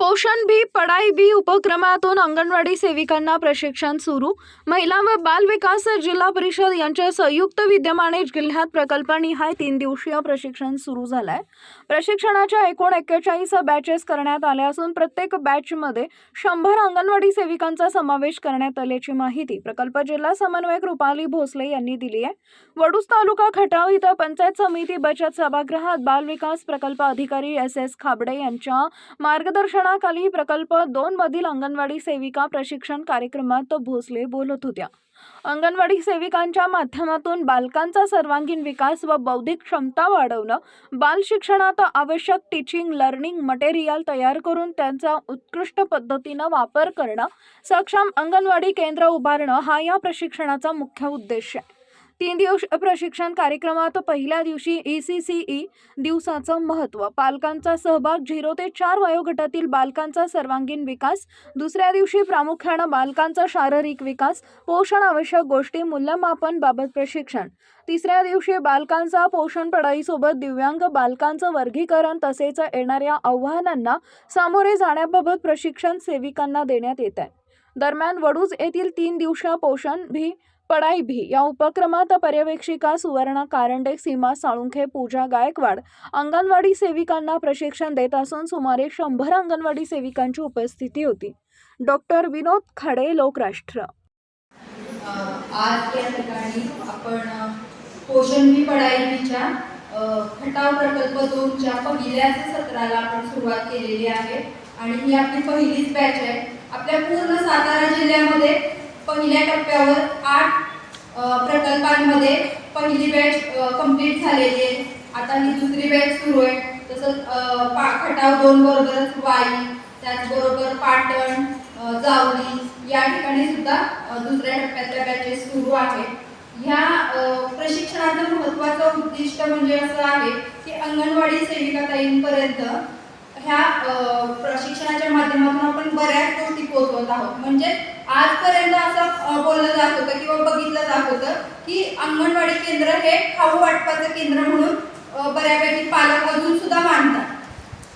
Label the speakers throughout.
Speaker 1: पोषण बी पढाई बी उपक्रमातून अंगणवाडी सेविकांना प्रशिक्षण सुरू. महिला व बाल विकास जिल्हा परिषद यांच्या संयुक्त विद्यमाने जिल्ह्यात प्रकल्पनिहाय तीन दिवसीय प्रशिक्षण सुरू झालंय. प्रशिक्षणाच्या एकूण एक्केचाळीस बॅचेस करण्यात आल्या असून प्रत्येक बॅचमध्ये शंभर अंगणवाडी सेविकांचा समावेश करण्यात आल्याची माहिती प्रकल्प जिल्हा समन्वयक रुपाली भोसले यांनी दिली आहे. वडूस तालुका खटाव इथं पंचायत समिती बचत सभागृहात बाल विकास प्रकल्प अधिकारी एस एस खाबडे यांच्या मार्गदर्शन मार्गदर्शनाखाली प्रकल्प दोन मधील अंगणवाडी सेविका प्रशिक्षण कार्यक्रमात भोसले बोलत होत्या. अंगणवाडी सेविकांच्या माध्यमातून बालकांचा सर्वांगीण विकास व बौद्धिक क्षमता वाढवणं बाल शिक्षणात आवश्यक टीचिंग लर्निंग मटेरियल तयार करून त्यांचा उत्कृष्ट पद्धतीनं वापर करणं सक्षम अंगणवाडी केंद्र उभारणं हा या प्रशिक्षणाचा मुख्य उद्देश आहे. तीन दिवस प्रशिक्षण कार्यक्रमात पहिल्या दिवशी ई सी सी ई दिवसाचं महत्त्व पालकांचा सहभाग झिरो ते चार वयोगटातील बालकांचा सर्वांगीण विकास दुसऱ्या दिवशी प्रामुख्यानं बालकांचा शारीरिक विकास पोषण आवश्यक गोष्टी मूल्यमापन बाबत प्रशिक्षण. तिसऱ्या दिवशी बालकांचा पोषण पढाईसोबत दिव्यांग बालकांचं वर्गीकरण तसेच येणाऱ्या आव्हानांना सामोरे जाण्याबाबत प्रशिक्षण सेविकांना देण्यात येत आहे दरम्यान वडूज येथील तीन दिवसा पोषण भी पडाई भी. या उपक्रमात पर्यवेक्षिका सुवर्णा कारंडे सीमा साळुंखे पूजा गायकवाड अंगणवाडी सेविकांना प्रशिक्षण देत असून सुमारे शंभर अंगणवाडी सेविकांची उपस्थिती होती. डॉक्टर विनोद खडे लोकराष्ट्र.
Speaker 2: आज या ठिकाणी आपण पोषण भी पडाई पढाईच्या खटाव प्रकल्प दोनच्या पहिल्याच सत्राला आपण सुरुवात केलेली आहे. आणि ही आपली पहिलीच बॅच आहे. आपल्या पूर्ण सातारा जिल्ह्यामध्ये पहिल्या टप्प्यावर आठ प्रकल्पांमध्ये पहिली बॅच कंप्लीट झालेली आहे. आता ही दुसरी बॅच सुरू आहे. तसंच पा- खटाव दोन बरोबरच वाई त्याचबरोबर पाटण जावली या ठिकाणी सुद्धा दुसऱ्या टप्प्यातल्या बॅचेस सुरू आहेत. ह्या प्रशिक्षणाचं महत्त्वाचं उद्दिष्ट म्हणजे असं आहे की अंगणवाडी सेविकाताईंपर्यंत ह्या प्रशिक्षणाच्या माध्यमातून आपण बऱ्याच गोष्टी पोहोचवत आहोत. म्हणजे आजपर्यंत असं बोललं जात होतं किंवा बघितलं जात होतं की अंगणवाडी केंद्र हे खाऊ वाटपाचं केंद्र म्हणून बऱ्यापैकी पालक अजून सुद्धा मानतात.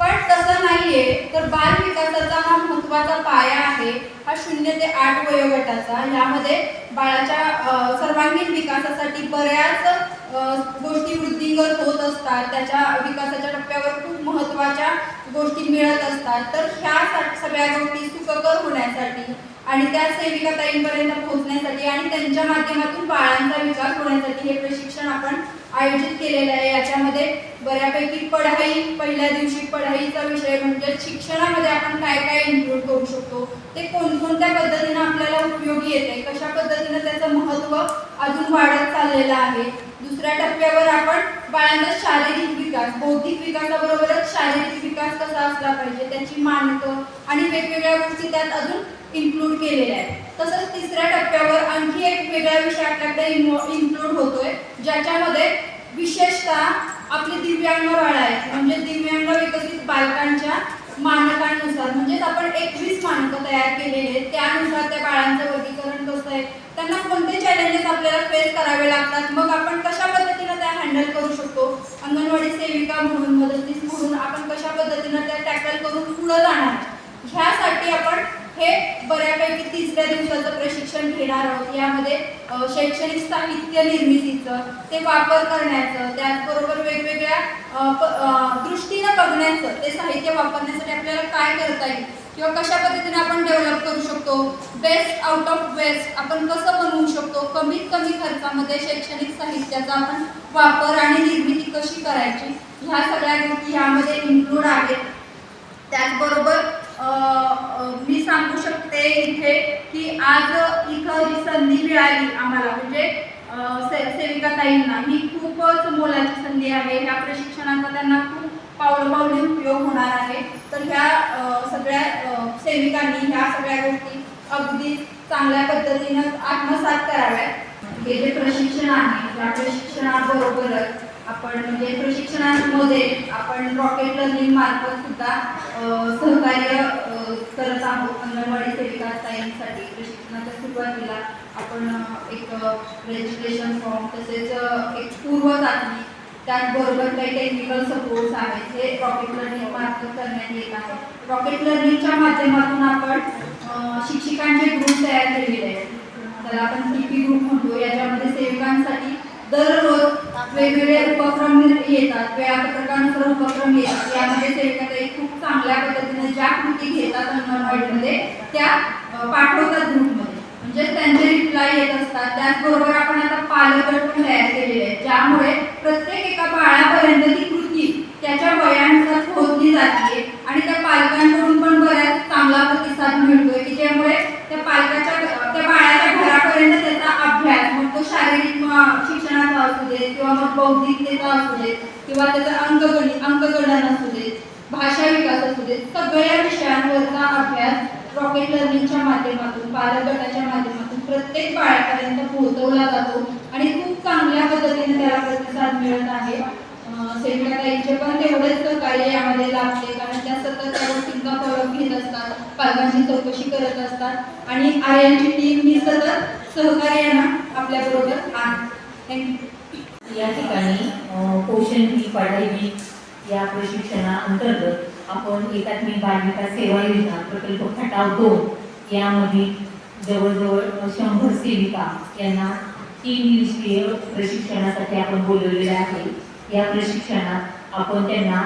Speaker 2: पण तसं नाहीये. तर बाल विकासाचा हा महत्त्वाचा पाया आहे हा शून्य ते आठ वयोगटाचा. यामध्ये बाळाच्या सर्वांगीण विकासासाठी बऱ्याच गोष्टी वृद्धिंगत होत असतात. त्याच्या विकासाच्या टप्प्यावर खूप महत्त्वाच्या गोष्टी मिळत असतात. तर ह्या सगळ्या आणि त्या सेविका ताईंपर्यंत पोहोचण्यासाठी आणि त्यांच्या माध्यमातून बाळांचा विकास होण्यासाठी हे प्रशिक्षण आपण आयोजित केलेलं आहे. याच्यामध्ये बऱ्यापैकी पढाई पहिल्या दिवशी पढाईचा विषय म्हणजे शिक्षणामध्ये आपण काय काय इन्क्लूड करू शकतो? ते कोणकोणत्या पद्धतीनं आपल्याला उपयोगी येते? कशा पद्धतीनं त्याचं महत्त्व अजून वाढत चाललेलं आहे? दुसऱ्या टप्प्यावर आपण बाळांचा शारीरिक विकास बौद्धिक विकासाबरोबरच शारीरिक विकास कसा असला पाहिजे त्याची मानकं आणि वेगवेगळ्या गोष्टी त्यात अजून इन्क्लूड केलेल्या आहेत. तसंच तिसऱ्या टप्प्यावर आणखी एक वेगळा विषय आपल्याकडे इन्क्लूड होतोय ज्याच्यामध्ये विशेषतः आपली दिव्यांग बाळं आहेत. म्हणजे दिव्यांग विकसित बालकांच्या मानकांनुसार म्हणजेच आपण एकवीस मानकं तयार केलेले आहेत. त्यानुसार त्या बाळांचं वर्गीकरण कसं आहे? त्यांना कोणते चॅलेंजेस आपल्याला फेस करावे लागतात? मग आपण कशा पद्धतीनं त्या हँडल करू शकतो? अंगणवाडी सेविका म्हणून मदतीस म्हणून आपण कशा पद्धतीनं त्या टॅकल करून पुढं जाणार? ह्यासाठी आपण हे बऱ्यापैकी तिसऱ्या दिवसाचं प्रशिक्षण घेणार आहोत. यामध्ये शैक्षणिक साहित्य निर्मितीचं ते वापर करण्याचं त्याचबरोबर वेगवेगळ्या दृष्टीनं बघण्याचं ते साहित्य वापरण्यासाठी आपल्याला काय करता येईल किंवा कशा पद्धतीने आपण डेव्हलप करू शकतो? बेस्ट आउट ऑफ वेस्ट आपण कसं बनवू शकतो? कमीत कमी खर्चामध्ये शैक्षणिक साहित्याचा आपण वापर आणि निर्मिती कशी करायची? ह्या सगळ्या गोष्टी ह्यामध्ये इन्क्लूड आहेत. त्याचबरोबर मी सांगू शकते इथे की आज इथं ही संधी मिळाली आम्हाला म्हणजे से सेविका ताईंना ही खूपच मोलाची संधी आहे. ह्या प्रशिक्षणाचा त्यांना खूप पावलोपावली उपयोग होणार आहे. तर ह्या सगळ्या सेविकांनी ह्या सगळ्या गोष्टी अगदी चांगल्या पद्धतीनं आत्मसात कराव्यात. हे जे प्रशिक्षण आहे त्या प्रशिक्षणाबरोबरच आपण म्हणजे प्रशिक्षणामध्ये आपण रॉकेट लर्निंग मार्फत सुद्धा सहकार्य करत आहोत. अंगणवाडी सेविका ताईंसाठी प्रशिक्षणाच्या सुरुवातीला आपण एक रजिस्ट्रेशन फॉर्म तसेच एक पूर्व चाचणी त्याचबरोबर काही टेक्निकल सपोर्ट्स आहेत हे रॉकेट लर्निंग मार्फत करण्यात येत आहे. रॉकेट लर्निंगच्या माध्यमातून आपण शिक्षिकांचे शिक्षकांचे ग्रुप तयार केलेले आहेत. त्याला आपण टीपी ग्रुप म्हणतो. याच्यामध्ये सेविकांसाठी दररोज वेगवेगळे उपक्रम येतात वेळापत्रकानुसार उपक्रम येतात यामध्ये सेविका खूप चांगल्या पद्धतीने ज्या कृती घेतात अंगणवाडीमध्ये त्या पाठवतात ग्रुपमध्ये म्हणजे त्यांचे रिप्लाय येत असतात. त्याचबरोबर आपण आता पालक पण तयार केलेले आहेत ज्यामुळे प्रत्येक एका बाळापर्यंत ती कृती त्याच्या वयानुसार पोहोचली जाते आणि त्या पालकांकडून पण बऱ्याच चांगला प्रतिसाद मिळतोय की ज्यामुळे त्या पालकाच्या त्या बाळाच्या घरापर्यंत त्याचा अभ्यास मग तो शारीरिक म- शिक्षणाचा असू दे किंवा मग बौद्धिकतेचा असू दे किंवा त्याचा अंकगणित अंकगणन असू दे भाषा विकास असू दे सगळ्या विषयांवरचा अभ्यास रॉकेट लर्निंगच्या माध्यमातून पालक गटाच्या माध्यमातून प्रत्येक बाळापर्यंत पोहोचवला जातो आणि खूप चांगल्या पद्धतीने त्याला प्रतिसाद मिळत आहे. अं, पण तेवढेच सहकार्य यामध्ये लाभते कारण त्या सतत त्या गोष्टींचा फरक घेत असतात पालकांची चौकशी करत असतात आणि आर्यांची टीम ही सतत सहकार्यानं आपल्याबरोबर आहे. थँक्यू
Speaker 3: या ठिकाणी पोषण ही पढाई ही या प्रशिक्षणाअंतर्गत आपण एकात्मिक बालविकास सेवा योजना प्रकल्प खटाव दोन यामध्ये जवळजवळ शंभर सेविका यांना तीन दिवसीय प्रशिक्षणासाठी आपण बोलवलेले आहे. या प्रशिक्षणात आपण त्यांना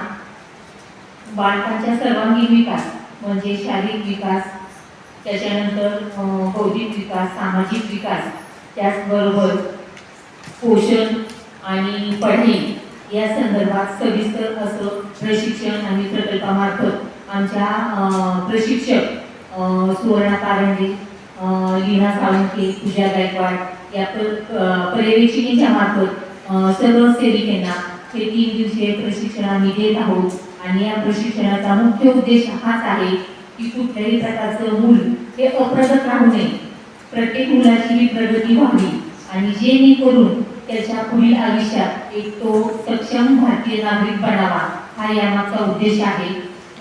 Speaker 3: बालकांच्या सर्वांगीण विकास म्हणजे शारीरिक विकास त्याच्यानंतर बौद्धिक विकास सामाजिक विकास त्याचबरोबर पोषण आणि पढणे या संदर्भात सविस्तर असं प्रशिक्षण आणि प्रकल्पामार्फत आमच्या प्रशिक्षक सुवर्णा कारंडे लीना साळुंके पूजा गायकवाड या प्र- पर्यवेक्षिकेच्या मार्फत सर्व सेविकांना हे तीन दिवसीय प्रशिक्षण आम्ही देत आहोत. आणि या प्रशिक्षणाचा मुख्य उद्देश हाच आहे की कुठल्याही प्रकारचं मूल हे अप्रगत राहू नये. प्रत्येक मुलाची ही प्रगती व्हावी आणि जेणेकरून त्याच्या पुढील आयुष्यात एक तो सक्षम भारतीय नागरिक बनावा हा यामागचा उद्देश आहे.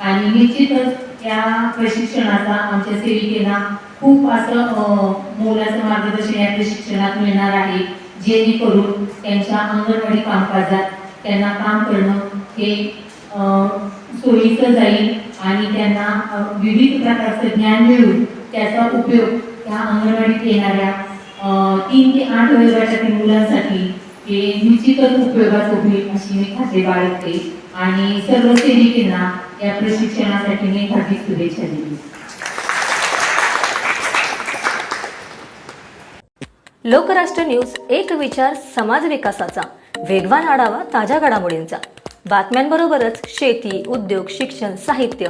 Speaker 3: आणि निश्चितच या प्रशिक्षणाचा आमच्या सेविकेला खूप असं मोलाचं मार्गदर्शन या प्रशिक्षणात मिळणार आहे. जेणेकरून त्यांच्या अंगणवाडी कामकाजात त्यांना काम करणं हे सोयीचं जाईल आणि त्यांना विविध प्रकारचं ज्ञान मिळून त्याचा उपयोग त्या अंगणवाडीत येणाऱ्या तीन ते आठ वयोगटातील मुलांसाठी हे निश्चितच उपयोगात होईल अशी मी खात्री बाळगते. आणि सर्व सेविकांना या प्रशिक्षणासाठी मी हार्दिक शुभेच्छा दिली
Speaker 4: लोकराष्ट्र न्यूज एक विचार समाज विकासाचा. वेगवान आढावा ताज्या घडामोडींचा. बातम्यांबरोबरच शेती उद्योग शिक्षण साहित्य